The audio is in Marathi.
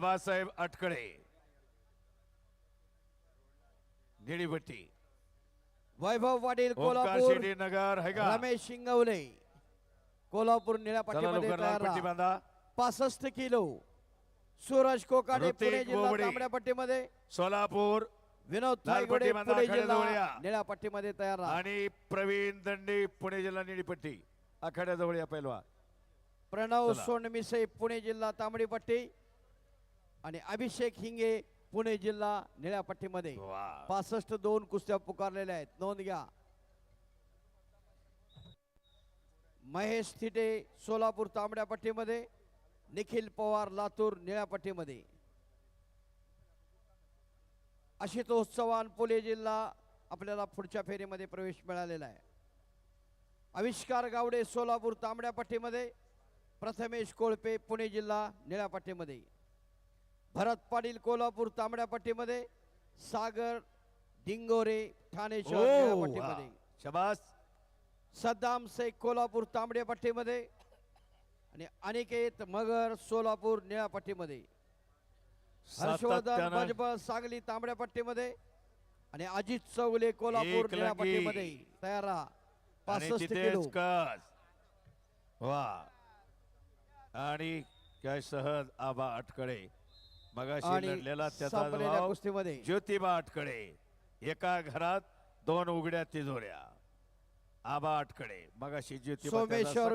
बाबासाहेब अटकडे निळीपट्टी वैभव पाटील कोल्हापूर नगर रमेश शिंगवले. कोल्हापूर निळ्या पासष्ट किलो. सूरज ऋतिक पुणे जिल्हा. तांबड्या पट्टीमध्ये सोलापूर. विनोद थायगुडे पुणे जिल्हा. निळ्या पट्टीमध्ये तयार आणि प्रवीण दंडी पुणे जिल्हा निळीपट्टी. आखाड्याजवळ या पहिलवा प्रणव. सोनमिसे पुणे जिल्हा तांबडी पट्टी आणि अभिषेक हिंगे पुणे जिल्हा निळ्या पट्टीमध्ये. पासष्ट दोन कुस्त्या पुकारलेल्या आहेत. नोंद घ्या. महेश थिटे सोलापूर तांबड्या पट्टीमध्ये. निखिल पवार लातूर निळ्या पट्टीमध्ये. आशुतोष चव्हाण पुणे जिल्हा आपल्याला पुढच्या फेरीमध्ये प्रवेश मिळालेला आहे. आविष्कार गावडे सोलापूर तांबड्या पट्टीमध्ये. प्रथमेश कोळपे पुणे जिल्हा निळ्या पट्टीमध्ये. भरत पाटील कोल्हापूर तांबड्या पट्टीमध्ये सागर डिंगोरे ठाणे शहर पट्टीमध्ये. शाबास. सद्दाम शेख कोल्हापूर तांबड्या पट्टीमध्ये आणि अनिकेत मगर सोलापूर निळ्या पट्टीमध्ये. हर्षवर्धन भजबळ सांगली तांबड्या पट्टीमध्ये आणि अजित चौगले कोल्हापूर निळ्या. पट्टीमध्ये. तयार राहा. पासष्ट किलो. वा. आणि काय सहज आबा अटकडे मगाशी आणि लढलेला त्याचा संपलेल्या भाव कुस्तीमध्ये. ज्योतिबा अटकडे एका घरात दोन उघड्या तिजोऱ्या. आबा अटकडे मगाशी ज्योतिबा त्याचा सोमेश्वर